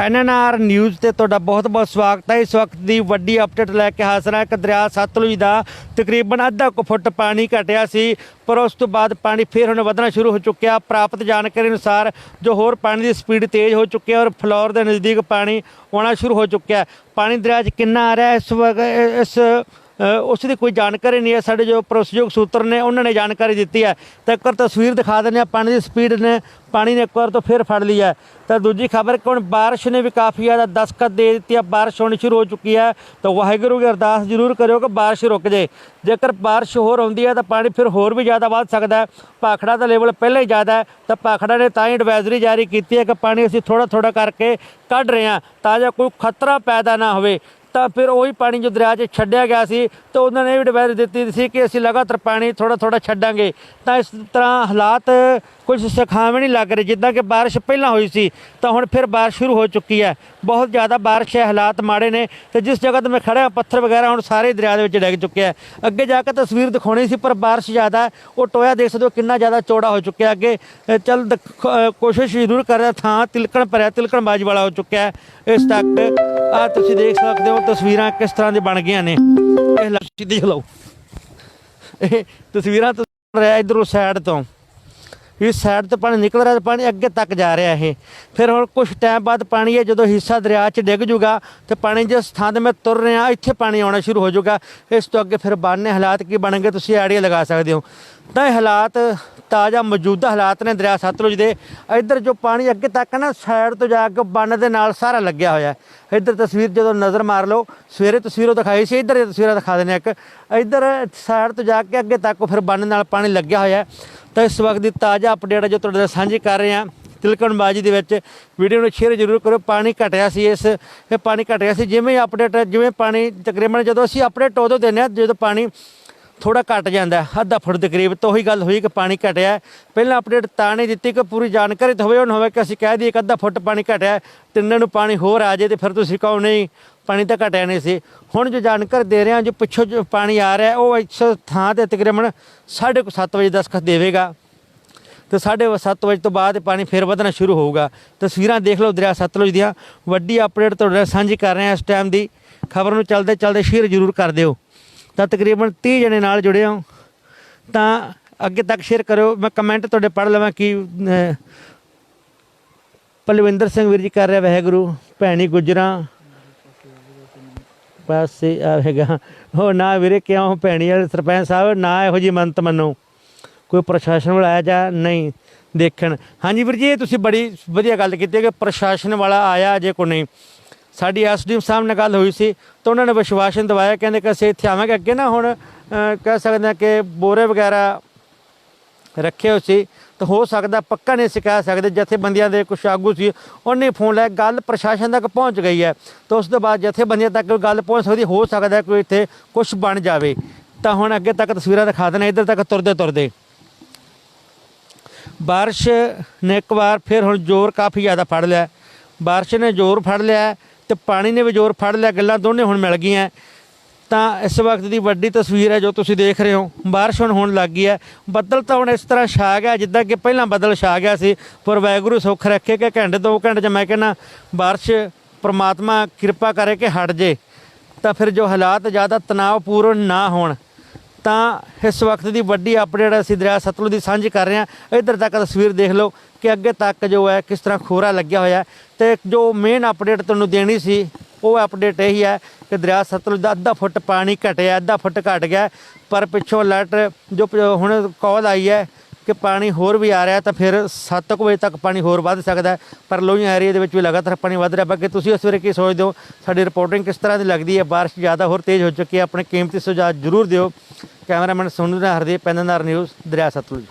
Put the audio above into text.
NNR news ਤੇ ਤੁਹਾਡਾ ਬਹੁਤ-ਬਹੁਤ ਸਵਾਗਤ ਹੈ। ਇਸ ਵਕਤ ਦੀ ਵੱਡੀ ਅਪਡੇਟ ਲੈ ਕੇ ਹਾਜ਼ਰ ਹਾਂ। ਕਿ ਦਰਿਆ ਸਤਲੁਜ ਦਾ ਤਕਰੀਬਨ ਅੱਧਾ ਕੁ ਫੁੱਟ ਪਾਣੀ ਘਟਿਆ ਸੀ, ਪਰ ਉਸ ਤੋਂ ਬਾਅਦ ਪਾਣੀ ਫੇਰ ਹੁਣ ਵਧਣਾ ਸ਼ੁਰੂ ਹੋ ਚੁੱਕਿਆ। ਪ੍ਰਾਪਤ ਜਾਣਕਾਰੀ ਅਨੁਸਾਰ ਜੋ ਹੋਰ ਪਾਣੀ ਦੀ ਸਪੀਡ ਤੇਜ਼ ਹੋ ਚੁੱਕੀ ਹੈ ਔਰ ਫਲੋਰ ਦੇ ਨਜ਼ਦੀਕ ਪਾਣੀ ਆਉਣਾ ਸ਼ੁਰੂ ਹੋ ਚੁੱਕਿਆ ਪਾਣੀ ਦਰਿਆ 'ਚ ਕਿੰਨਾ ਆ ਰਿਹਾ ਇਸ ਵਕਤ ਇਸ ਉਸ ਦੀ ਕੋਈ ਜਾਣਕਾਰੀ ਨਹੀਂ ਹੈ। ਸਾਡੇ ਜੋ ਪ੍ਰੋਸਯੋਗ ਸੂਤਰ ਨੇ, ਉਹਨਾਂ ਨੇ ਜਾਣਕਾਰੀ ਦਿੱਤੀ ਹੈ। ਤਾਂ ਇੱਕ ਵਾਰ ਤਸਵੀਰ ਦਿਖਾ ਦਿੰਦੇ ਆ ਪਾਣੀ ਦੀ ਸਪੀਡ ਨੇ, ਪਾਣੀ ਨੇ ਇੱਕ ਵਾਰ ਤੋਂ ਫਿਰ ਫੜ ਲਈ ਹੈ। ਤਾਂ ਦੂਜੀ ਖਬਰ ਕਿ ਹੁਣ ਬਾਰਿਸ਼ ਨੇ ਵੀ ਕਾਫੀ ਜ਼ਿਆਦਾ ਦਸਕਤ ਦੇ ਦਿੱਤੀ ਹੈ। ਬਾਰਿਸ਼ ਹੋਣੀ ਸ਼ੁਰੂ ਹੋ ਚੁੱਕੀ ਹੈ। ਤਾਂ ਵਾਹਿਗੁਰੂ ਦੀ ਅਰਦਾਸ ਜ਼ਰੂਰ ਕਰਿਓ ਕਿ ਬਾਰਿਸ਼ ਰੁਕ ਜੇ। ਜੇਕਰ ਬਾਰਿਸ਼ ਹੋਰ ਆਉਂਦੀ ਹੈ ਤਾਂ ਪਾਣੀ ਫਿਰ ਹੋਰ ਵੀ ਜ਼ਿਆਦਾ ਵੱਧ ਸਕਦਾ ਹੈ। ਭਾਖੜਾ ਦਾ ਲੈਵਲ ਪਹਿਲਾਂ ਹੀ ਜ਼ਿਆਦਾ ਹੈ। ਤਾਂ ਭਾਖੜਾ ਨੇ ਤਾਂ ਹੀ ਐਡਵਾਈਜ਼ਰੀ ਜਾਰੀ ਕੀਤੀ ਹੈ ਕਿ ਪਾਣੀ ਅਸੀਂ ਥੋੜਾ ਥੋੜਾ ਕਰਕੇ ਕੱਢ ਰਹੇ ਹਾਂ, ਤਾਂ ਜੋ ਕੋਈ ਖਤਰਾ ਪੈਦਾ ਨਾ ਹੋਵੇ। ਤਾਂ ਫਿਰ ਉਹੀ ਪਾਣੀ ਜੋ ਦਰਿਆ 'ਚ ਛੱਡਿਆ ਗਿਆ ਸੀ, ਤਾਂ ਉਹਨਾਂ ਨੇ ਵੀ ਡਿਵਾਈਸ ਦਿੱਤੀ ਸੀ ਕਿ ਅਸੀਂ ਲਗਾਤਾਰ ਪਾਣੀ ਥੋੜਾ ਥੋੜਾ ਛੱਡਾਂਗੇ। ਤਾਂ ਇਸ ਤਰ੍ਹਾਂ ਹਾਲਾਤ ਕੁਝ ਸੁਖਾਵੇਂ ਨਹੀਂ ਲੱਗ ਰਹੇ, ਜਿੱਦਾਂ ਕਿ ਬਾਰਿਸ਼ ਪਹਿਲਾਂ ਹੋਈ ਸੀ, ਤਾਂ ਹੁਣ ਫਿਰ ਬਾਰਿਸ਼ ਸ਼ੁਰੂ ਹੋ ਚੁੱਕੀ ਹੈ। ਬਹੁਤ ਜ਼ਿਆਦਾ ਬਾਰਿਸ਼ ਹੈ, ਹਾਲਾਤ ਮਾੜੇ ਨੇ, ਤੇ ਜਿਸ ਜਗ੍ਹਾ ਤੇ ਮੈਂ ਖੜਾ ਪੱਥਰ ਵਗੈਰਾ ਹੁਣ ਸਾਰੇ ਦਰਿਆ ਦੇ ਵਿੱਚ ਡਿੱਗ ਚੁੱਕੇ ਹੈ। ਅੱਗੇ ਜਾ ਕੇ ਤਸਵੀਰ ਦਿਖਾਉਣੀ ਸੀ, ਪਰ ਬਾਰਿਸ਼ ਜ਼ਿਆਦਾ ਉਹ ਟੋਇਆ ਦੇਖ ਸਕਦੇ ਹੋ ਕਿੰਨਾ ਜ਼ਿਆਦਾ ਚੌੜਾ ਹੋ ਚੁੱਕਿਆ ਅੱਗੇ ਚੱਲ ਦਿਖ- ਕੋਸ਼ਿਸ਼ ਜ਼ਰੂਰ ਕਰ ਰਿਹਾ, ਥਾਂ ਤਿਲਕਣ ਭਰਿਆ ਤਿਲਕਣ ਬਾਜ ਵਾਲਾ ਹੋ ਚੁੱਕਿਆ ਇਸ ਤੱਕ ਆ ਤੁਸੀਂ ਦੇਖ ਸਕਦੇ ਹੋ ਤਸਵੀਰਾਂ ਕਿਸ ਤਰ੍ਹਾਂ ਦੀ ਬਣ ਗਈਆਂ ਨੇ। ਇਹ ਲਓ, ਸਿੱਧੀ ਚਲਾਓ। ਇਹ ਤਸਵੀਰਾਂ ਤੋਂ ਰਿਹਾ ਇਧਰੋਂ ਸਾਈਡ ਤੋਂ। ਇਸ ਸਾਈਡ ਤੋਂ ਪਾਣੀ ਨਿਕਲ ਰਿਹਾ ਤੇ ਪਾਣੀ ਅੱਗੇ ਤੱਕ ਜਾ ਰਿਹਾ ਇਹ। ਫਿਰ ਹੁਣ ਕੁਝ ਟਾਈਮ ਬਾਅਦ ਪਾਣੀ ਹੈ ਜਦੋਂ ਹਿੱਸਾ ਦਰਿਆ 'ਚ ਡਿੱਗ ਜੂਗਾ, ਤੇ ਪਾਣੀ ਜਿਸ ਥਾਂ ਤੇ ਮੈਂ ਤੁਰ ਰਿਹਾ, ਇੱਥੇ ਪਾਣੀ ਆਉਣਾ ਸ਼ੁਰੂ ਹੋ ਜਾਊਗਾ ਇਸ ਤੋਂ ਅੱਗੇ ਫਿਰ ਬਾਨੇ ਹਾਲਾਤ ਕੀ ਬਣਨਗੇ, ਤੁਸੀਂ ਆਈਡੀਆ ਲਗਾ ਸਕਦੇ ਹੋ। ਤਾਂ ਇਹ ਹਾਲਾਤ ਤਾਜ਼ਾ ਮੌਜੂਦਾ ਹਾਲਾਤ ਨੇ ਦਰਿਆ ਸਤਲੁਜ ਦੇ। ਇੱਧਰ ਜੋ ਪਾਣੀ ਅੱਗੇ ਤੱਕ ਨਾ, ਸਾਈਡ ਤੋਂ ਜਾ ਕੇ ਬੰਨ ਦੇ ਨਾਲ ਸਾਰਾ ਲੱਗਿਆ ਹੋਇਆ ਇੱਧਰ ਤਸਵੀਰ ਜਦੋਂ ਨਜ਼ਰ ਮਾਰ ਲਓ, ਸਵੇਰੇ ਤਸਵੀਰੋਂ ਦਿਖਾਈ ਸੀ, ਇੱਧਰ ਇਹ ਤਸਵੀਰਾਂ ਦਿਖਾ ਦਿੰਦੇ ਹਾਂ ਇੱਕ। ਇੱਧਰ ਸਾਈਡ ਤੋਂ ਜਾ ਕੇ ਅੱਗੇ ਤੱਕ ਫਿਰ ਬੰਨ ਨਾਲ ਪਾਣੀ ਲੱਗਿਆ ਹੋਇਆ ਤਾਂ ਇਸ ਵਕਤ ਦੀ ਤਾਜ਼ਾ ਅਪਡੇਟ ਹੈ ਜੋ ਤੁਹਾਡੇ ਨਾਲ ਸਾਂਝੀ ਕਰ ਰਹੇ ਹਾਂ। ਤਿਲਕਣਬਾਜੀ ਦੇ ਵਿੱਚ ਵੀਡੀਓ ਨੂੰ ਸ਼ੇਅਰ ਜ਼ਰੂਰ ਕਰੋ ਪਾਣੀ ਘਟਿਆ ਸੀ ਇਸ, ਇਹ ਪਾਣੀ ਘਟਿਆ ਸੀ। ਜਿਵੇਂ ਅਪਡੇਟ ਜਿਵੇਂ ਪਾਣੀ ਤਕਰੀਬਨ ਜਦੋਂ ਅਸੀਂ ਅਪਡੇਟ ਉਦੋਂ ਦਿੰਦੇ ਹਾਂ, ਜਦੋਂ ਪਾਣੀ ਥੋੜਾ ਘਟ ਜਾਂਦਾ ਅੱਧਾ ਫੁੱਟ ਦੇ ਕਰੀਬ ਤਾਂ ਉਹੀ ਗੱਲ ਹੋਈ ਕਿ ਪਾਣੀ ਘਟਿਆ ਪਹਿਲਾਂ ਅਪਡੇਟ ਤਾਂ ਨਹੀਂ ਦਿੱਤੀ ਕਿ ਪੂਰੀ ਜਾਣਕਾਰੀ ਤਾਂ ਹੋਵੇ ਉਹ ਹੋਵੇ ਕਿ ਅਸੀਂ ਕਹਿ ਦਈਏ ਕਿ ਅੱਧਾ ਫੁੱਟ ਪਾਣੀ ਘਟਿਆ ਹੈ, ਤਿੰਨਾਂ ਨੂੰ ਪਾਣੀ ਹੋਰ ਆ ਜਾਏ ਤੇ ਫਿਰ ਤੁਸੀਂ ਕਹੋ ਨਹੀਂ ਪਾਣੀ ਤਾਂ ਘਟਿਆ ਨਹੀਂ ਸੀ। ਹੁਣ ਜੋ ਜਾਣਕਾਰੀ ਦੇ ਰਿਹਾ ਜੋ ਪਿੱਛੋਂ ਜੋ ਪਾਣੀ ਆ ਰਿਹਾ ਉਹ ਇਸ ਥਾਂ ਤੇ ਤਕਰੀਬਨ 7:30 ਵਜੇ ਦਸਤਖਤ ਦੇਵੇਗਾ। ਤੇ 7:30 ਵਜੇ ਤੋਂ ਬਾਅਦ ਪਾਣੀ ਫਿਰ ਵਧਣਾ ਸ਼ੁਰੂ ਹੋਊਗਾ। ਤਸਵੀਰਾਂ ਦੇਖ ਲਓ ਦਰਿਆ ਸਤਲੁਜ ਦੀਆਂ। ਵੱਡੀ ਅਪਡੇਟ ਤੁਹਾਡੇ ਨਾਲ ਸਾਂਝੀ ਕਰ ਰਹੇ ਹਾਂ ਇਸ ਟਾਈਮ ਦੀ। ਖਬਰ ਨੂੰ ਚੱਲਦੇ ਚੱਲਦੇ ਸ਼ੇਅਰ ਜ਼ਰੂਰ ਕਰ ਦਿਓ। ਤਾਂ ਤਕਰੀਬਨ 30 ਜਣੇ ਨਾਲ ਜੁੜੇ ਹੋ। ਤਾਂ ਅੱਗੇ ਤੱਕ ਸ਼ੇਅਰ ਕਰੋ ਮੈਂ ਕਮੈਂਟ ਤੁਹਾਡੇ ਪੜ੍ਹ ਲਵਾਂ ਕਿ ਅਹ, ਪਲਵਿੰਦਰ ਸਿੰਘ ਵੀਰ ਜੀ ਕਰ ਰਿਹਾ ਵਾਹਿਗੁਰੂ। ਭੈਣੀ ਗੁਜਰਾਂ। ਪਾਸੇ ਆਵੇਗਾ। ਹੋ ਨਾ ਵੀਰੇ ਕਿਉਂ? ਭੈਣੀ ਵਾਲੇ ਸਰਪੰਚ ਸਾਹਿਬ ਨਾ ਇਹੋ ਜੀ ਮੰਤ ਮੰਨੋ। ਕੋਈ ਪ੍ਰਸ਼ਾਸਨ ਵਾਲਾ ਆਇਆ ਜਾਂ ਨਹੀਂ ਦੇਖਣ। ਹਾਂਜੀ ਵੀਰ ਜੀ ਇਹ ਤੁਸੀਂ ਬੜੀ ਵਧੀਆ ਗੱਲ ਕੀਤੀ ਕਿ ਪ੍ਰਸ਼ਾਸਨ ਵਾਲਾ ਆਇਆ ਜੇ ਕੋ ਨਹੀਂ। ਸਾਡੀ ਐਸਡੀਐਮ ਸਾਹਿਬ ਨਾਲ ਗੱਲ ਹੋਈ ਸੀ ਤਾਂ ਉਹਨਾਂ ਨੇ ਵਿਸ਼ਵਾਸਨ ਦਵਾਇਆ, ਕਹਿੰਦੇ ਕਿ ਅਸੀਂ ਇੱਥੇ ਆਵਾਂਗੇ। ਅੱਗੇ ਨਾ ਹੁਣ ਕਹਿ ਸਕਦੇ ਹਾਂ ਕਿ ਬੋਰੇ ਵਗੈਰਾ ਰੱਖੇ ਹੋਏ ਸੀ, ਤਾਂ ਹੋ ਸਕਦਾ ਪੱਕਾ ਨਹੀਂ ਅਸੀਂ ਕਹਿ ਸਕਦੇ, ਜਥੇਬੰਦੀਆਂ ਦੇ ਕੁਝ ਆਗੂ ਸੀ, ਉਹਨੇ ਫੋਨ ਲਾਇਆ, ਗੱਲ ਪ੍ਰਸ਼ਾਸਨ ਤੱਕ ਪਹੁੰਚ ਗਈ ਹੈ, ਤਾਂ ਉਸ ਤੋਂ ਬਾਅਦ ਜਥੇਬੰਦੀਆਂ ਤੱਕ ਗੱਲ ਪਹੁੰਚ ਸਕਦੀ, ਹੋ ਸਕਦਾ ਕੋਈ ਇੱਥੇ ਕੁਝ ਬਣ ਜਾਵੇ। ਤਾਂ ਹੁਣ ਅੱਗੇ ਤੱਕ ਤਸਵੀਰਾਂ ਦਿਖਾ ਦੇਣਾ, ਇੱਧਰ ਤੱਕ ਤੁਰਦੇ ਤੁਰਦੇ। ਬਾਰਿਸ਼ ਨੇ ਇੱਕ ਵਾਰ ਫਿਰ ਹੁਣ ਜ਼ੋਰ ਕਾਫੀ ਜ਼ਿਆਦਾ ਫੜ ਲਿਆ। ਬਾਰਿਸ਼ ਨੇ ਜ਼ੋਰ ਫੜ ਲਿਆ ਤੇ ਪਾਣੀ ਨੇ ਵੀ ਜ਼ੋਰ ਫੜ ਲਿਆ, ਗੱਲਾਂ ਦੋਨੇ ਹੁਣ ਮਿਲ ਗਈਆਂ। ਤਾਂ ਇਸ ਵਕਤ ਦੀ ਵੱਡੀ ਤਸਵੀਰ ਹੈ ਜੋ ਤੁਸੀਂ ਦੇਖ ਰਹੇ ਹੋ। ਬਾਰਿਸ਼ ਹੁਣ ਹੋਣ ਲੱਗ ਗਈ ਹੈ। ਬੱਦਲ ਤਾਂ ਹੁਣ ਇਸ ਤਰ੍ਹਾਂ ਛਾ ਗਿਆ ਜਿੱਦਾਂ ਕਿ ਪਹਿਲਾਂ ਬੱਦਲ ਛਾ ਗਿਆ ਸੀ। ਪਰ ਵਾਹਿਗੁਰੂ ਸੁੱਖ ਰੱਖੇ ਕਿ ਘੰਟੇ ਦੋ ਘੰਟੇ ਚ ਮੈਂ ਕਹਿੰਦਾ, ਬਾਰਿਸ਼ ਪ੍ਰਮਾਤਮਾ ਕਿਰਪਾ ਕਰੇ ਕਿ ਹਟ ਜੇ। ਤਾਂ ਫਿਰ ਜੋ ਹਾਲਾਤ ਜ਼ਿਆਦਾ ਤਣਾਅਪੂਰਨ ਨਾ ਹੋਣ, ਤਾਂ ਇਸ ਵਕਤ ਦੀ ਵੱਡੀ ਅਪਡੇਟ ਅਸੀਂ ਦਰਿਆ ਸਤਲੁਜ ਦੀ ਸਾਂਝੀ ਕਰ ਰਹੇ ਹਾਂ। ਇੱਧਰ ਤੱਕ ਤਸਵੀਰ ਦੇਖ ਲਓ। ਕਿ ਅੱਗੇ ਤੱਕ ਜੋ ਹੈ ਕਿਸ ਤਰ੍ਹਾਂ ਖੋਰਾ ਲੱਗਿਆ ਹੋਇਆ ਹੈ ਤੇ ਜੋ ਮੇਨ ਅਪਡੇਟ ਤੁਹਾਨੂੰ ਦੇਣੀ ਸੀ, ਉਹ ਅਪਡੇਟ ਇਹੀ ਹੈ ਕਿ ਦਰਿਆ ਸਤਲੁਜ ਦਾ ਅੱਧਾ ਫੁੱਟ ਪਾਣੀ ਘਟਿਆ, ਅੱਧਾ ਫੁੱਟ ਘਟ ਗਿਆ, ਪਰ ਪਿੱਛੋਂ ਅਲਰਟ ਜੋ ਪ- ਹੁਣ ਕਾਲ ਆਈ ਹੈ ਕਿ ਪਾਣੀ ਹੋਰ ਵੀ ਆ ਰਿਹਾ ਤਾਂ ਫਿਰ 7 ਵਜੇ ਤੱਕ ਪਾਣੀ ਹੋਰ ਵੱਧ ਸਕਦਾ ਪਰ ਲੋਹੀਆਂ ਏਰੀਆ ਦੇ ਵਿੱਚ ਵੀ ਲਗਾਤਾਰ ਪਾਣੀ ਵੱਧ ਰਿਹਾ। ਬਾਕੀ ਤੁਸੀਂ ਇਸ ਵੇਲੇ ਕੀ ਸੋਚਦੇ ਹੋ? ਸਾਡੀ ਰਿਪੋਰਟਿੰਗ ਕਿਸ ਤਰ੍ਹਾਂ ਦੀ ਲੱਗਦੀ ਹੈ? ਬਾਰਿਸ਼ ਜ਼ਿਆਦਾ ਹੋਰ ਤੇਜ਼ ਹੋ ਚੁੱਕੀ ਹੈ। ਆਪਣੇ ਕੀਮਤੀ ਸੁਝਾਅ ਜ਼ਰੂਰ ਦਿਓ। ਕੈਮਰਾਮੈਨ ਸੁਨੀਲ ਹਰਦੀਪ ਪੈਨਨਾਰ ਨਿਊਜ਼ ਦਰਿਆ ਸਤਲੁਜ।